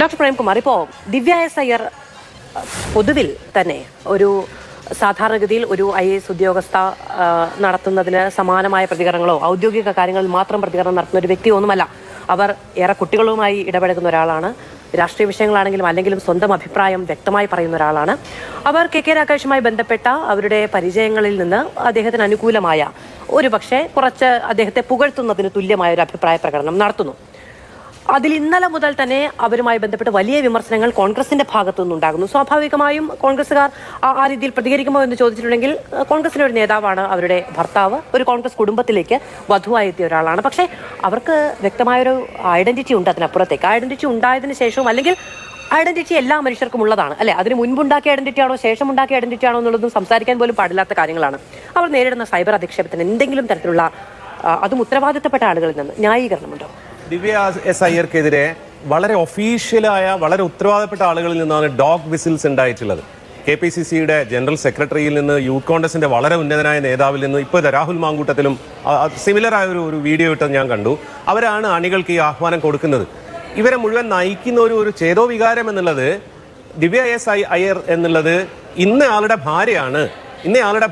Doctor Premkumar ഇപ്പോൾ ദിവ്യ S Iyer പൊതുവിൽ തന്നെ ഒരു സാധാരണഗതിയിൽ ഒരു ഐ എ എസ് ഉദ്യോഗസ്ഥ നടത്തുന്നതിന് സമാനമായ പ്രതികരണങ്ങളോ ഔദ്യോഗിക കാര്യങ്ങളിൽ മാത്രം പ്രതികരണം നടത്തുന്ന ഒരു വ്യക്തിയൊന്നുമല്ല അവർ ഏറെ കുട്ടികളുമായി ഇടപഴകുന്ന ഒരാളാണ്. രാഷ്ട്രീയ വിഷയങ്ങളാണെങ്കിലും അല്ലെങ്കിലും സ്വന്തം അഭിപ്രായം വ്യക്തമായി പറയുന്ന ഒരാളാണ്. അവർ കെ കെ രാകേഷുമായി ബന്ധപ്പെട്ട അവരുടെ പരിചയങ്ങളിൽ നിന്ന് അദ്ദേഹത്തിന് അനുകൂലമായ ഒരു പക്ഷേ കുറച്ച് അദ്ദേഹത്തെ പുകഴ്ത്തുന്നതിന് തുല്യമായ ഒരു അഭിപ്രായ പ്രകടനം നടത്തുന്നു. അതിൽ ഇന്നലെ മുതൽ തന്നെ അവരുമായി ബന്ധപ്പെട്ട് വലിയ വിമർശനങ്ങൾ കോൺഗ്രസിന്റെ ഭാഗത്തു നിന്നുണ്ടാകുന്നു. സ്വാഭാവികമായും കോൺഗ്രസുകാർ ആ- രീതിയിൽ പ്രതികരിക്കുമോ എന്ന് ചോദിച്ചിട്ടുണ്ടെങ്കിൽ കോൺഗ്രസിന്റെ ഒരു നേതാവാണ് അവരുടെ ഭർത്താവ്. ഒരു കോൺഗ്രസ് കുടുംബത്തിലേക്ക് വധുവായി എത്തിയ ഒരാളാണ്. പക്ഷേ അവർക്ക് വ്യക്തമായൊരു ഐഡന്റിറ്റി ഉണ്ട് അതിനപ്പുറത്തേക്ക്. ഐഡന്റിറ്റി ഉണ്ടായതിനു ശേഷവും അല്ലെങ്കിൽ ഐഡന്റിറ്റി എല്ലാ മനുഷ്യർക്കും ഉള്ളതാണ്. അല്ലെ? അതിന് മുൻപുണ്ടാക്കിയ ഐഡന്റിറ്റി ആണോ ശേഷം ഉണ്ടാക്കിയ ഐഡന്റിറ്റി ആണോ എന്നുള്ളതും സംസാരിക്കാൻ പോലും പാടില്ലാത്ത കാര്യങ്ങളാണ്. അവർ നേരിടുന്ന സൈബർ അധിക്ഷേപത്തിന് എന്തെങ്കിലും തരത്തിലുള്ള അതും ഉത്തരവാദിത്തപ്പെട്ട ആളുകളിൽ നിന്ന് ന്യായീകരണമുണ്ടോ? ദിവ്യ എസ് അയ്യർക്കെതിരെ വളരെ ഒഫീഷ്യലായ വളരെ ഉത്തരവാദപ്പെട്ട ആളുകളിൽ നിന്നാണ് ഡോഗ് വിസിൽസ് ഉണ്ടായിട്ടുള്ളത്. കെ പി സി സിയുടെ ജനറൽ സെക്രട്ടറിയിൽ നിന്ന് യൂത്ത് കോൺഗ്രസിന്റെ വളരെ ഉന്നതനായ നേതാവിൽ നിന്ന് ഇപ്പോൾ രാഹുൽ മാങ്കൂട്ടത്തിലും സിമിലർ ആയ ഒരു ഒരു വീഡിയോ ഇട്ടത് ഞാൻ കണ്ടു. അവരാണ് അണികൾക്ക് ഈ ആഹ്വാനം കൊടുക്കുന്നത്. ഇവരെ മുഴുവൻ നയിക്കുന്ന ഒരു ഒരു ചേതോ വികാരം എന്നുള്ളത് ദിവ്യ എസ് ഐ അയ്യർ എന്നുള്ളത് ഇന്നയാളുടെ ഭാര്യയാണ്. ഇന്നയാളുടെ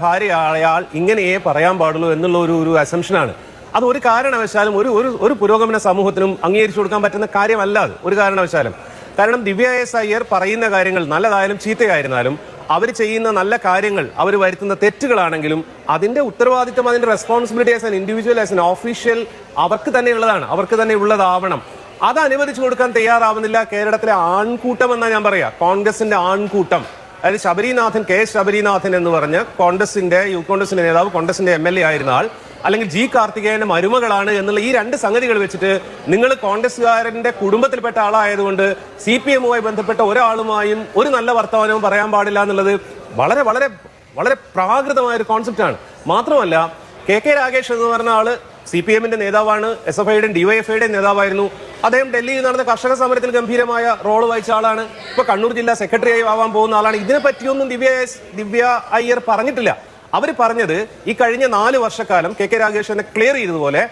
അയാൾ ഇങ്ങനെയേ പറയാൻ പാടുള്ളൂ എന്നുള്ള ഒരു ഒരു അസംഷനാണ് അത് ഒരു കാരണവശാലും ഒരു ഒരു ഒരു പുരോഗമന സമൂഹത്തിനും അംഗീകരിച്ചു കൊടുക്കാൻ പറ്റുന്ന കാര്യമല്ല അത്. ഒരു കാരണവശാലും. കാരണം ദിവ്യ എസ് അയ്യർ പറയുന്ന കാര്യങ്ങൾ നല്ലതായാലും ചീത്തയായിരുന്നാലും അവർ ചെയ്യുന്ന നല്ല കാര്യങ്ങൾ അവർ വരുത്തുന്ന തെറ്റുകളാണെങ്കിലും അതിന്റെ ഉത്തരവാദിത്തം അതിന്റെ responsibility as an individual as an official അവർക്ക് തന്നെ ഉള്ളതാണ്. അവർക്ക് തന്നെ ഉള്ളതാവണം. അത് അനുവദിച്ചു കൊടുക്കാൻ തയ്യാറാവുന്നില്ല കേരളത്തിലെ ആൺകൂട്ടം എന്നാ ഞാൻ പറയാ. കോൺഗ്രസിന്റെ ആൺകൂട്ടം. അതായത് ശബരിനാഥൻ കെ ശബരിനാഥൻ എന്ന് പറഞ്ഞ് കോൺഗ്രസിന്റെ യൂത്ത് കോൺഗ്രസിന്റെ നേതാവ് കോൺഗ്രസിന്റെ എം എൽ എ ആയിരുന്ന ആൾ അല്ലെങ്കിൽ ജി കാർത്തികേയന്റെ മരുമകളാണ് എന്നുള്ള ഈ രണ്ട് സംഗതികൾ വെച്ചിട്ട് നിങ്ങൾ കോൺഗ്രസ്സുകാരന്റെ കുടുംബത്തിൽപ്പെട്ട ആളായതുകൊണ്ട് സി പി എമ്മുമായി ബന്ധപ്പെട്ട ഒരാളുമായും ഒരു നല്ല വർത്തമാനവും പറയാൻ പാടില്ല എന്നുള്ളത് വളരെ വളരെ വളരെ പ്രാകൃതമായ ഒരു കോൺസെപ്റ്റാണ് മാത്രമല്ല കെ കെ രാഗേഷ് എന്ന് പറഞ്ഞ ആൾ സി പി എമ്മിന്റെ നേതാവാണ് എസ് എഫ് ഐയുടെയും ഡിവൈഎഫ്ഐയുടെയും നേതാവായിരുന്നു. അദ്ദേഹം ഡൽഹിയിൽ നടന്ന കർഷക സമരത്തിൽ ഗംഭീരമായ റോൾ വഹിച്ച ആളാണ്. ഇപ്പൊ കണ്ണൂർ ജില്ലാ സെക്രട്ടറി ആവാൻ പോകുന്ന ആളാണ്. ഇതിനെ പറ്റിയൊന്നും ദിവ്യ ദിവ്യ അയ്യർ പറഞ്ഞിട്ടില്ല. അവർ പറഞ്ഞത് ഈ കഴിഞ്ഞ നാല് വർഷക്കാലം കെ കെ രാഗേഷ് എന്നെ ക്ലിയർ ചെയ്തതുപോലെ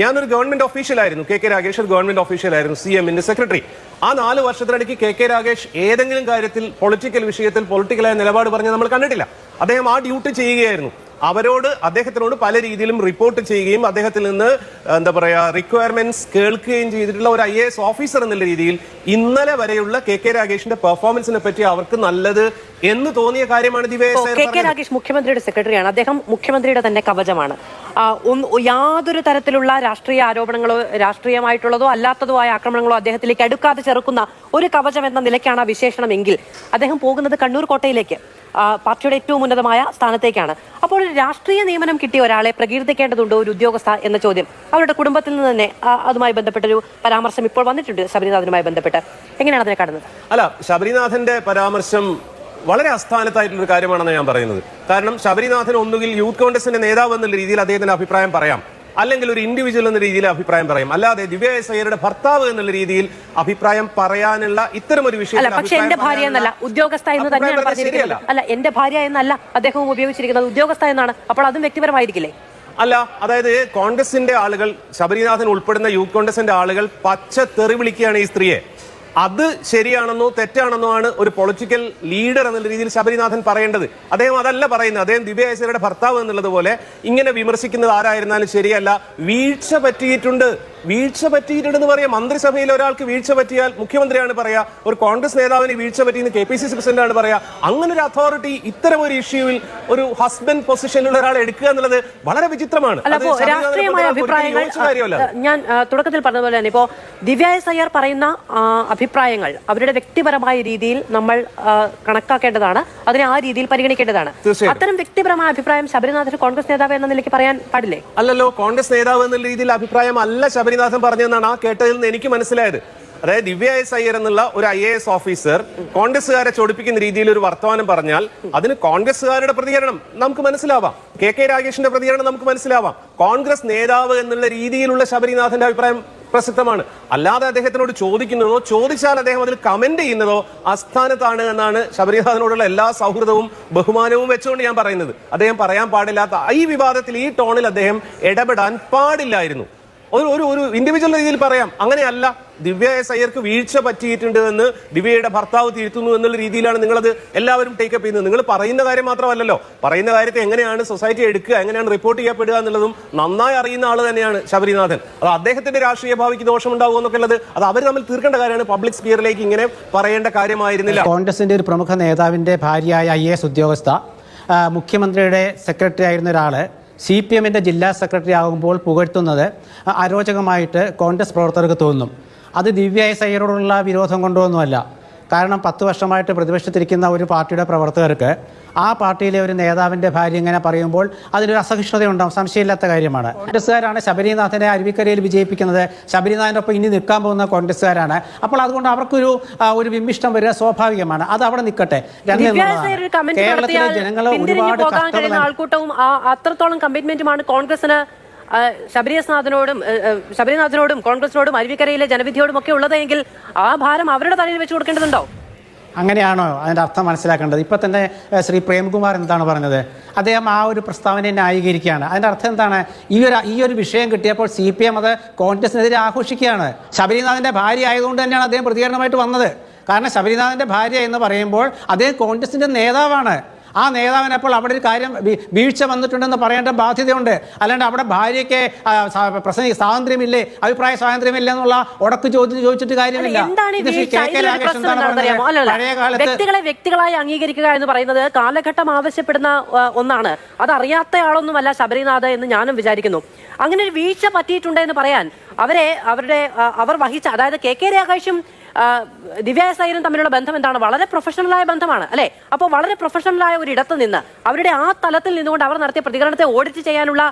ഞാനൊരു ഗവൺമെന്റ് ഓഫീഷ്യലായിരുന്നു കെ കെ രാഗേഷ് ഒരു ഗവൺമെന്റ് ഓഫീഷ്യലായിരുന്നു സി എമ്മിന്റെ സെക്രട്ടറി ആ നാല് വർഷത്തിനിടയ്ക്ക് കെ കെ രാഗേഷ് ഏതെങ്കിലും കാര്യത്തിൽ പൊളിറ്റിക്കൽ വിഷയത്തിൽ പൊളിറ്റിക്കലായ നിലപാട് പറഞ്ഞ് നമ്മൾ കണ്ടിട്ടില്ല. അദ്ദേഹം ആ ഡ്യൂട്ടി ചെയ്യുകയായിരുന്നു. അവരോട് അദ്ദേഹത്തിനോട് പല രീതിയിലും റിപ്പോർട്ട് ചെയ്യുകയും അദ്ദേഹത്തിൽ നിന്ന് എന്താ പറയാ റിക്വയർമെന്റ്സ് കേൾക്കുകയും ചെയ്തിട്ടുള്ള ഒരു ഐ എസ് ഓഫീസർ എന്നുള്ള രീതിയിൽ ഇന്നലെ വരെയുള്ള കെ കെ രാഗേഷിന്റെ പെർഫോമൻസിനെ പറ്റി അവർക്ക് നല്ലത് എന്ന് തോന്നിയ കാര്യമാണ് കെ കെ. രാഗേഷ് മുഖ്യമന്ത്രിയുടെ സെക്രട്ടറിയാണ്. അദ്ദേഹം മുഖ്യമന്ത്രിയുടെ തന്നെ കവചമാണ്. യാതൊരു തരത്തിലുള്ള രാഷ്ട്രീയ ആരോപണങ്ങളോ രാഷ്ട്രീയമായിട്ടുള്ളതോ അല്ലാത്തതോ ആയ ആക്രമണങ്ങളോ അദ്ദേഹത്തിലേക്ക് അടുക്കാതെ ചെറുക്കുന്ന ഒരു കവചം എന്ന നിലയ്ക്കാണ് ആ വിശേഷണമെങ്കിൽ. അദ്ദേഹം പോകുന്നത് കണ്ണൂർ കോട്ടയിലേക്ക്. പാർട്ടിയുടെ ഏറ്റവും ഉന്നതമായ സ്ഥാനത്തേക്കാണ്. അപ്പോൾ ഒരു രാഷ്ട്രീയ നിയമനം കിട്ടിയ ഒരാളെ പ്രകീർത്തിക്കേണ്ടതുണ്ടോ ഒരു ഉദ്യോഗസ്ഥ എന്ന ചോദ്യം. അവരുടെ കുടുംബത്തിൽ നിന്ന് തന്നെ അതുമായി ബന്ധപ്പെട്ടൊരു പരാമർശം ഇപ്പോൾ വന്നിട്ടുണ്ട് ശബരിനാഥനുമായി ബന്ധപ്പെട്ട്. എങ്ങനെയാണ് അതിനെ കാണുന്നത്? അല്ല ശബരിനാഥന്റെ പരാമർശം വളരെ അസ്ഥാനത്തായിട്ടുള്ള ഒരു കാര്യമാണെന്ന് ഞാൻ പറയുന്നത്. കാരണം ശബരിനാഥൻ ഒന്നുകിൽ യൂത്ത് കോൺഗ്രസിന്റെ നേതാവ് എന്നുള്ള രീതിയിൽ അദ്ദേഹത്തിന്റെ അഭിപ്രായം പറയാം. അല്ലെങ്കിൽ ഒരു ഇൻഡിവിജ്വൽ എന്ന രീതിയിൽ അഭിപ്രായം പറയും. അല്ലാതെ ദിവ്യ ഭർത്താവ് എന്നുള്ള രീതിയിൽ അഭിപ്രായം പറയാനുള്ള ഇത്തരം ഒരു വിഷയം പക്ഷേ എന്റെ ഭാര്യ എന്നല്ല ഉദ്യോഗസ്ഥ എന്ന് തന്നെയാണ് പറഞ്ഞിരിക്കുന്നത്. അല്ല എന്റെ ഭാര്യ എന്നല്ല അദ്ദേഹവും ഉപയോഗിച്ചിരിക്കുന്നത്. ഉദ്യോഗസ്ഥ എന്നാണ്. അപ്പോൾ അതും വ്യക്തിപരമായിരിക്കില്ലേ? അല്ല അതായത് കോൺഗ്രസിന്റെ ആളുകൾ ശബരിനാഥൻ ഉൾപ്പെടുന്ന യൂത്ത് കോൺഗ്രസിന്റെ ആളുകൾ പച്ച തെറി വിളിക്കുകയാണ് ഈ സ്ത്രീയെ. അത് ശരിയാണെന്നോ തെറ്റാണെന്നോ ആണ് ഒരു പൊളിറ്റിക്കൽ ലീഡർ എന്നുള്ള രീതിയിൽ ശബരിനാഥൻ പറയേണ്ടത്. അദ്ദേഹം അതല്ല പറയുന്നത്. അദ്ദേഹം ദിവ്യ ഐശ്വര്യയുടെ ഭർത്താവ് എന്നുള്ളത് പോലെ ഇങ്ങനെ വിമർശിക്കുന്നത് ആരായിരുന്നാലും ശരിയല്ല. വീഴ്ച പറ്റിയിട്ടുണ്ട്. വീഴ്ച പറ്റിയിട്ടുണ്ടെന്ന് പറയാം. മന്ത്രിസഭയിൽ ഒരാൾക്ക് വീഴ്ച പറ്റിയാൽ മുഖ്യമന്ത്രിയാണ് പറയാ ഒരു കോൺഗ്രസ് നേതാവിന് വീഴ്ച പറ്റിയെന്ന് കെ പി സി സി പ്രസിഡന്റാണ് പറയാ. അങ്ങനെ ഒരു അതോറിറ്റി ഇത്തരം ഒരു ഇഷ്യൂവിൽ ഒരു ഹസ്ബൻഡ് പൊസിഷനിലുള്ള ഒരാളെ എടുക്കുക എന്നുള്ളത് വളരെ വിചിത്രമാണ്. രാഷ്ട്രീയമായ അഭിപ്രായങ്ങൾ ഞാൻ തുടക്കത്തിൽ പറഞ്ഞതുപോലെ തന്നെ ഇപ്പോ ദിവ്യ എസ് അയ്യർ പറയുന്ന അഭിപ്രായങ്ങൾ അവരുടെ വ്യക്തിപരമായ രീതിയിൽ നമ്മൾ കണക്കാക്കേണ്ടതാണ് അതിനെ ആ രീതിയിൽ പരിഗണിക്കേണ്ടതാണ്. അത്തരം വ്യക്തിപരമായ അഭിപ്രായം ശബരിനാഥിന് കോൺഗ്രസ് നേതാവ് എന്ന നിലയ്ക്ക് പറയാൻ പാടില്ലേ? അല്ലല്ലോ കോൺഗ്രസ് നേതാവ് എന്നുള്ള രീതിയിൽ അഭിപ്രായം അല്ല ശബരിനാഥൻ പറഞ്ഞതെന്നാണ് ആ കേട്ടതിൽ നിന്ന് എനിക്ക് മനസ്സിലായത്. അതായത് ദിവ്യ എസ് അയ്യർ എന്നുള്ള ഒരു ഐ എ എസ് ഓഫീസർ കോൺഗ്രസ്സുകാരെ ചൊടിപ്പിക്കുന്ന രീതിയിൽ ഒരു വർത്തമാനം പറഞ്ഞാൽ അതിന് കോൺഗ്രസ്സുകാരുടെ പ്രതികരണം നമുക്ക് മനസ്സിലാവാം. കെ കെ രാഗേഷിന്റെ പ്രതികരണം നമുക്ക് മനസ്സിലാവാം. കോൺഗ്രസ് നേതാവ് എന്നുള്ള രീതിയിലുള്ള ശബരിനാഥന്റെ അഭിപ്രായം പ്രസക്തമാണ്. അല്ലാതെ അദ്ദേഹത്തിനോട് ചോദിക്കുന്നതോ ചോദിച്ചാൽ അദ്ദേഹം അതിൽ കമന്റ് ചെയ്യുന്നതോ അസ്ഥാനത്താണ് എന്നാണ് ശബരിനാഥനോടുള്ള എല്ലാ സൗഹൃദവും ബഹുമാനവും വെച്ചുകൊണ്ട് ഞാൻ പറയുന്നത്. അദ്ദേഹം പറയാൻ പാടില്ലാത്ത ഈ വിവാദത്തിൽ ഈ ടോണിൽ അദ്ദേഹം ഇടപെടാൻ പാടില്ലായിരുന്നു. ഒരു ഒരു ഒരു ഇൻഡിവിജ്വൽ രീതിയിൽ പറയാം. അങ്ങനെയല്ല ദിവ്യ എസ് അയ്യർക്ക് വീഴ്ച പറ്റിയിട്ടുണ്ട് എന്ന് ദിവ്യയുടെ ഭർത്താവ് തിരുത്തുന്നു എന്നുള്ള രീതിയിലാണ് നിങ്ങളത് എല്ലാവരും ടേക്കപ്പ് ചെയ്യുന്നത്. നിങ്ങൾ പറയുന്ന കാര്യം മാത്രമല്ലല്ലോ. പറയുന്ന കാര്യത്തെ എങ്ങനെയാണ് സൊസൈറ്റി എടുക്കുക എങ്ങനെയാണ് റിപ്പോർട്ട് ചെയ്യപ്പെടുക എന്നുള്ളതും നന്നായി അറിയുന്ന ആൾ തന്നെയാണ് ശബരിനാഥൻ. അത് അദ്ദേഹത്തിന്റെ രാഷ്ട്രീയ ഭാവിക്ക് ദോഷമുണ്ടാകുമോ എന്നൊക്കെ ഉള്ളത് അത് അവർ തമ്മിൽ തീർക്കേണ്ട കാര്യമാണ്. പബ്ലിക് സ്പിയറിലേക്ക് ഇങ്ങനെ പറയേണ്ട കാര്യമായിരുന്നില്ല. കോൺഗ്രസിന്റെ ഒരു പ്രമുഖ നേതാവിന്റെ ഭാര്യയായ ഐ ഉദ്യോഗസ്ഥ മുഖ്യമന്ത്രിയുടെ സെക്രട്ടറി ആയിരുന്ന ഒരാൾ സി പി എമ്മിന്റെ ജില്ലാ സെക്രട്ടറി ആകുമ്പോൾ പുകഴ്ത്തുന്നത് അരോചകമായിട്ട് കോൺഗ്രസ് പ്രവർത്തകർക്ക് തോന്നും. അത് ദിവ്യ എസ് ഐയരോടുള്ള വിരോധം കൊണ്ടൊന്നുമല്ല. കാരണം പത്ത് വർഷമായിട്ട് പ്രതിപക്ഷത്തിരിക്കുന്ന ഒരു പാർട്ടിയുടെ പ്രവർത്തകർക്ക് ആ പാർട്ടിയിലെ ഒരു നേതാവിന്റെ ഭാര്യ ഇങ്ങനെ പറയുമ്പോൾ അതിലൊരു അസഹിഷ്ണുതയുണ്ടാവും സംശയമില്ലാത്ത കാര്യമാണ്. കോൺഗ്രസ്സുകാരാണ് ശബരിനാഥനെ അരുവിക്കരയിൽ വിജയിപ്പിക്കുന്നത്. ശബരിനാഥന്റെ ഒപ്പം ഇനി നിൽക്കാൻ പോകുന്ന കോൺഗ്രസ്സുകാരാണ്. അപ്പോൾ അതുകൊണ്ട് അവർക്കൊരു ഒരു വിമ്മിഷ്ടം വരിക സ്വാഭാവികമാണ്. അത് അവിടെ നിൽക്കട്ടെ കേരളത്തിലെ ജനങ്ങളെ ജനങ്ങൾ ഒരുപാട് അത്രത്തോളം കമ്മിറ്റ്മെന്റുമാണ് കോൺഗ്രസിന് ശബരിനാഥനോടും ശബരിനാഥനോടും കോൺഗ്രസിനോടും അരുവിക്കരയിലെ ജനവിധിയോടും ഒക്കെ ഉള്ളതെങ്കിൽ ആ ഭാരം അവരുടെ തലയിൽ വെച്ച് കൊടുക്കേണ്ടതുണ്ടോ? അങ്ങനെയാണോ അതിന്റെ അർത്ഥം മനസ്സിലാക്കേണ്ടത്? ഇപ്പം തന്നെ ശ്രീ പ്രേംകുമാർ എന്താണ് പറഞ്ഞത്? അദ്ദേഹം ആ ഒരു പ്രസ്താവനയെ ന്യായീകരിക്കുകയാണ്. അതിന്റെ അർത്ഥം എന്താണ്? ഈ ഒരു ഈ ഒരു വിഷയം കിട്ടിയപ്പോൾ സി പി എം അത് കോൺഗ്രസിനെതിരെ ആഘോഷിക്കുകയാണ്. ശബരിനാഥിന്റെ ഭാര്യ ആയതുകൊണ്ട് തന്നെയാണ് അദ്ദേഹം പ്രതികരണമായിട്ട് വന്നത്. കാരണം ശബരിനാഥിന്റെ ഭാര്യ എന്ന് പറയുമ്പോൾ അദ്ദേഹം കോൺഗ്രസിന്റെ നേതാവാണ്. ആ നേതാവിന് അപ്പോൾ അവിടെ ഒരു കാര്യം വീഴ്ച വന്നിട്ടുണ്ടെന്ന് പറയേണ്ട ബാധ്യതയുണ്ട്. അല്ലാണ്ട് അവിടെ ഭാര്യയ്ക്ക് പ്രസംഗ സ്വാതന്ത്ര്യമില്ലേ അഭിപ്രായ സ്വാതന്ത്ര്യമില്ല എന്നുള്ള ഉടക്ക് ചോദ്യം ചോദിച്ചിട്ട് കാര്യമില്ല. വ്യക്തികളെ വ്യക്തികളായി അംഗീകരിക്കുക എന്ന് പറയുന്നത് കാലഘട്ടം ആവശ്യപ്പെടുന്ന ഒന്നാണ്. അത് അറിയാത്ത ആളൊന്നുമല്ല ശബരിനാഥ് എന്ന് ഞാനും വിചാരിക്കുന്നു. അങ്ങനെ ഒരു വീഴ്ച പറ്റിയിട്ടുണ്ട് എന്ന് പറയാൻ അവരെ അവരുടെ അവർ വഹിച്ച അതായത് കെ കെ രാഗേഷും ആ, ദിവ്യ എസ് തമ്മിലുള്ള ബന്ധം എന്താണ്? വളരെ പ്രൊഫഷണലായ ബന്ധമാണ് അല്ലെ? അപ്പോൾ വളരെ പ്രൊഫഷണലായ ഒരു ഇടത്ത് നിന്ന് അവരുടെ ആ തലത്തിൽ നിന്നുകൊണ്ട് അവർ നടത്തിയ പ്രതികരണത്തെ ഓഡിറ്റ് ചെയ്യാനുള്ള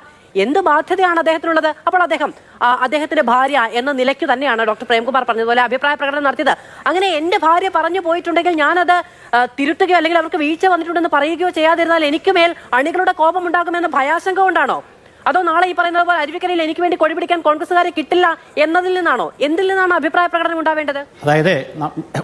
എന്ത് ബാധ്യതയാണ് അദ്ദേഹത്തിനുള്ളത്? അപ്പോൾ അദ്ദേഹം അദ്ദേഹത്തിന്റെ ഭാര്യ എന്ന നിലയ്ക്ക് തന്നെയാണ് ഡോക്ടർ പ്രേംകുമാർ പറഞ്ഞതുപോലെ അഭിപ്രായ പ്രകടനം നടത്തിയത്. അങ്ങനെ എന്റെ ഭാര്യ പറഞ്ഞു പോയിട്ടുണ്ടെങ്കിൽ ഞാനത് തിരുത്തുകയോ അല്ലെങ്കിൽ അവർക്ക് വീഴ്ച വന്നിട്ടുണ്ടെന്ന് പറയുകയോ ചെയ്യാതിരുന്നാൽ എനിക്ക് മേൽ അണികളുടെ കോപം ഉണ്ടാകുമെന്ന ഭയാശങ്ക കൊണ്ടാണോ? അതോ നാളെ ഈ പറയുന്നത് പോലെ അരുവിക്കരയിൽ എനിക്ക് വേണ്ടി കൊടി പിടിക്കാൻ കോൺഗ്രസ്സുകാരെ കിട്ടില്ല എന്നതിൽ നിന്നാണോ? എന്തിൽ നിന്നാണ് അഭിപ്രായ പ്രകടനം ഉണ്ടാവേണ്ടത്? അതായത്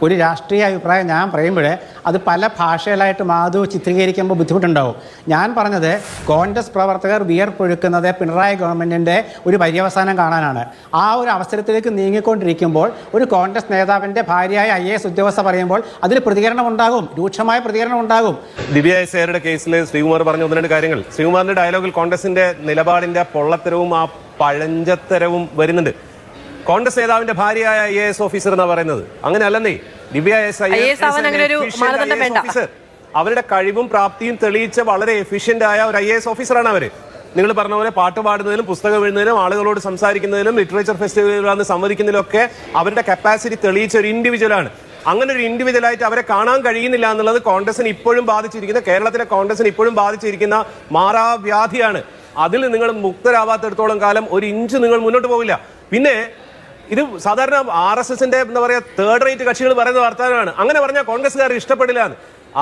ഒരു രാഷ്ട്രീയ അഭിപ്രായം ഞാൻ പറയുമ്പോഴേ അത് പല ഭാഷകളായിട്ട് മാധു ചിത്രീകരിക്കുമ്പോൾ ബുദ്ധിമുട്ടുണ്ടാവും. ഞാൻ പറഞ്ഞത് കോൺഗ്രസ് പ്രവർത്തകർ വിയർപ്പൊഴുക്കുന്നത് പിണറായി ഗവൺമെന്റിന്റെ ഒരു പര്യവസാനം കാണാനാണ്. ആ ഒരു അവസരത്തിലേക്ക് നീങ്ങിക്കൊണ്ടിരിക്കുമ്പോൾ ഒരു കോൺഗ്രസ് നേതാവിന്റെ ഭാര്യയായ ഐ എസ് ഉദ്യോഗസ്ഥ പറയുമ്പോൾ അതിൽ പ്രതികരണം ഉണ്ടാകും രൂക്ഷമായ പ്രതികരണം ഉണ്ടാകും ദിവ്യ എസ് കേസിൽ ശ്രീകുമാർ പറഞ്ഞ ഒന്ന് രണ്ട് കാര്യങ്ങൾ. ശ്രീകുമാറിന്റെ ഡയലോഗിൽ കോൺഗ്രസിന്റെ നിലപാടിന്റെ പൊള്ളത്തരവും ആ പഴഞ്ചത്തരവും വരുന്നുണ്ട്. കോൺഗ്രസ് നേതാവിന്റെ ഭാര്യയായ ഐ എ എസ് ഓഫീസർ എന്നാ പറയുന്നത്. അങ്ങനെ അല്ലെന്നേ Divya S I S officer. അവരുടെ കഴിവും പ്രാപ്തിയും തെളിയിച്ച വളരെ എഫിഷ്യന്റ് ആയ ഒരു ഐ എസ് ഓഫീസറാണ് അവർ. നിങ്ങൾ പറഞ്ഞ പോലെ പാട്ട് പാടുന്നതിലും പുസ്തകം എഴുതുന്നതിലും ആളുകളോട് സംസാരിക്കുന്നതിലും ലിറ്ററേച്ചർ ഫെസ്റ്റിവലുകളിൽ സംവദിക്കുന്നതിലും ഒക്കെ അവരുടെ കപ്പാസിറ്റി തെളിയിച്ച ഒരു ഇൻഡിവിജ്വൽ ആണ്. അങ്ങനെ ഒരു ഇൻഡിവിജ്വൽ ആയിട്ട് അവരെ കാണാൻ കഴിയുന്നില്ല എന്നുള്ളത് കോൺഗ്രസിന് ഇപ്പോഴും ബാധിച്ചിരിക്കുന്ന കേരളത്തിലെ കോൺഗ്രസിന് ഇപ്പോഴും ബാധിച്ചിരിക്കുന്ന മാറാവ്യാധിയാണ്. അതിൽ നിങ്ങൾ മുക്തരാവാത്തിടത്തോളം കാലം ഒരു ഇഞ്ച് നിങ്ങൾ മുന്നോട്ട് പോവില്ല. പിന്നെ ഇത് സാധാരണ ആർ എസ് എസിന്റെ എന്താ പറയുക തേർഡ് റേറ്റ് കക്ഷികൾ പറയുന്ന വർത്തമാനമാണ്. അങ്ങനെ പറഞ്ഞാൽ കോൺഗ്രസ്സുകാർക്ക് ഇഷ്ടപ്പെടില്ല എന്ന്.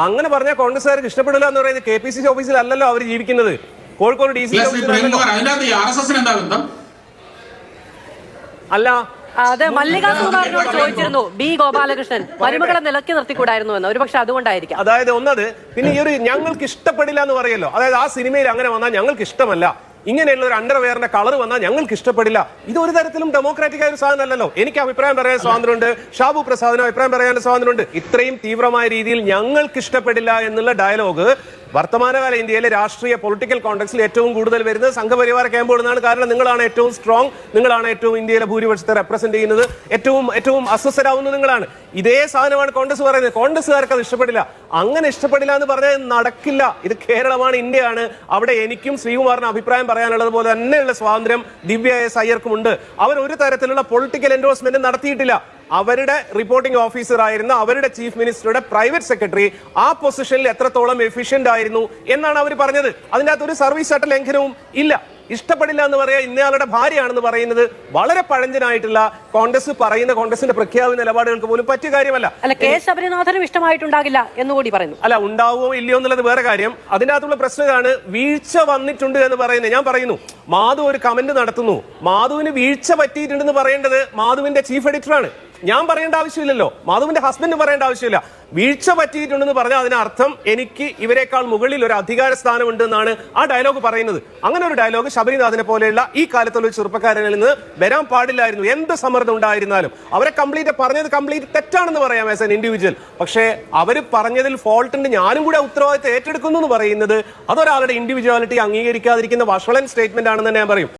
അങ്ങനെ പറഞ്ഞാൽ കോൺഗ്രസ്സുകാർക്ക് ഇഷ്ടപ്പെടില്ല എന്ന് പറയുന്നത് കെ പി സി സി ഓഫീസിലല്ലല്ലോ അവർ ജീവിക്കുന്നത്. കോഴിക്കോട് ഡി സി അല്ല അത് മല്ലിക സുകുമാരനോട് ചോദിച്ചിരുന്നു ബി. ഗോപാലകൃഷ്ണൻ മരുമകളെ നിലക്കി നിർത്തിക്കൂടായിരുന്നു എന്ന് ഒരുപക്ഷെ അതുകൊണ്ടായിരിക്കാം. അതായത് ഒന്നത് പിന്നെ ഈ ഒരു ഞങ്ങൾക്ക് ഇഷ്ടപ്പെടില്ല എന്ന് പറയല്ലോ. അതായത് ആ സിനിമയിൽ അങ്ങനെ വന്നാൽ ഞങ്ങൾക്ക് ഇഷ്ടമല്ല ഇങ്ങനെയുള്ള ഒരു അണ്ടർവെയറിന്റെ കളർ വന്നാൽ ഞങ്ങൾക്ക് ഇഷ്ടപ്പെടില്ല ഇത് ഒരു തരത്തിലും ഡെമോക്രാറ്റിക് ആയ ഒരു സാധനം അല്ലല്ലോ എനിക്ക് അഭിപ്രായം പറയാൻ സ്വാതന്ത്ര്യമുണ്ട്. ഷാബു പ്രസാദിന് അഭിപ്രായം പറയാൻ സ്വാതന്ത്ര്യമുണ്ട്. ഇത്രയും തീവ്രമായ രീതിയിൽ ഞങ്ങൾക്ക് ഇഷ്ടപ്പെടില്ല എന്നുള്ള ഡയലോഗ് വർത്തമാനകാല ഇന്ത്യയിലെ രാഷ്ട്രീയ പൊളിറ്റിക്കൽ കോൺടാക്സിൽ ഏറ്റവും കൂടുതൽ വരുന്നത് സംഘപരിവാര ക്യാമ്പുകളിൽ നിന്നാണ് കാരണം നിങ്ങളാണ് ഏറ്റവും സ്ട്രോങ് നിങ്ങളാണ് ഏറ്റവും ഇന്ത്യയിലെ ഭൂരിപക്ഷത്തെ റെപ്രസെന്റ് ചെയ്യുന്നത്. ഏറ്റവും ഏറ്റവും അസ്വസ്ഥരാവുന്നത് നിങ്ങളാണ്. ഇതേ സാധനമാണ് കോൺഗ്രസ് പറയുന്നത്. കോൺഗ്രസ്സുകാർക്ക് അത് ഇഷ്ടപ്പെടില്ല. അങ്ങനെ ഇഷ്ടപ്പെടില്ല എന്ന് പറഞ്ഞാൽ നടക്കില്ല. ഇത് കേരളമാണ് ഇന്ത്യയാണ്. അവിടെ എനിക്കും ശ്രീകുമാറിന് അഭിപ്രായം പറയാനുള്ളത് പോലെ തന്നെയുള്ള സ്വാതന്ത്ര്യം ദിവ്യ എസ് അയ്യർക്കുമുണ്ട് അവർ ഒരു തരത്തിലുള്ള പൊളിറ്റിക്കൽ എൻഡോഴ്സ്മെന്റ് നടത്തിയിട്ടില്ല. അവരുടെ റിപ്പോർട്ടിംഗ് ഓഫീസർ ആയിരുന്ന അവരുടെ ചീഫ് മിനിസ്റ്ററുടെ പ്രൈവറ്റ് സെക്രട്ടറി ആ പൊസിഷനിൽ എത്രത്തോളം എഫിഷ്യന്റ് ആയിരുന്നു എന്നാണ് അവർ പറഞ്ഞത്. അതിന്റെ അകത്ത് ഒരു സർവീസ് ചട്ട ലംഘനവും ഇല്ല. ഇഷ്ടപ്പെടില്ല എന്ന് പറയാ ഇന്നയാളുടെ ഭാര്യയാണെന്ന് പറയുന്നത് വളരെ പഴഞ്ചനായിട്ടുള്ള കോൺഗ്രസ് പറയുന്ന കോൺഗ്രസിന്റെ പ്രഖ്യാപന നിലപാടുകൾക്ക് പോലും പറ്റിയ കാര്യമല്ല. അല്ല കെ ശബരിനാഥനും ഇഷ്ടമായിട്ടുണ്ടാകില്ല എന്നുകൂടി പറയുന്നു. അല്ല ഉണ്ടാവുമോ ഇല്ലയോ എന്നുള്ളത് വേറെ കാര്യം. അതിനകത്തുള്ള പ്രശ്നം ഇതാണ് വീഴ്ച വന്നിട്ടുണ്ട് എന്ന് പറയുന്നത്. ഞാൻ പറയുന്നു മാധു ഒരു കമന്റ് നടത്തുന്നു. മാധുവിന് വീഴ്ച പറ്റിയിട്ടുണ്ടെന്ന് പറയേണ്ടത് മാധുവിന്റെ ചീഫ് എഡിറ്ററാണ് ഞാൻ പറയേണ്ട ആവശ്യമില്ലല്ലോ. മാധുവിന്റെ ഹസ്ബൻഡ് പറയേണ്ട ആവശ്യമില്ല. വീഴ്ച പറ്റിയിട്ടുണ്ടെന്ന് പറഞ്ഞാൽ അതിനർത്ഥം എനിക്ക് ഇവരെക്കാൾ മുകളിൽ ഒരു അധികാര സ്ഥാനമുണ്ട് എന്നാണ് ആ ഡയലോഗ് പറയുന്നത്. അങ്ങനെ ഒരു ഡയലോഗ് ശബരിനാഥിനെ പോലെയുള്ള ഈ കാലത്തുള്ള ഒരു ചെറുപ്പക്കാരനിൽ നിന്ന് വരാൻ പാടില്ലായിരുന്നു. എന്ത് സമ്മർദ്ദം ഉണ്ടായിരുന്നാലും. അവരെ കംപ്ലീറ്റ് പറഞ്ഞത് കംപ്ലീറ്റ് തെറ്റാണെന്ന് പറയാം ആസ് എൻ ഇൻഡിവിജ്വൽ പക്ഷേ അവർ പറഞ്ഞതിൽ ഫോൾട്ട് ഉണ്ട്. ഞാനും കൂടെ ഉത്തരവാദിത്തം ഏറ്റെടുക്കുന്നു എന്ന് പറയുന്നത് അതൊരാളുടെ ഇൻഡിവിജ്വാലിറ്റി അംഗീകരിക്കാതിരിക്കുന്ന വഷളൻ സ്റ്റേറ്റ്മെന്റ് ആണെന്ന് ഞാൻ പറയും.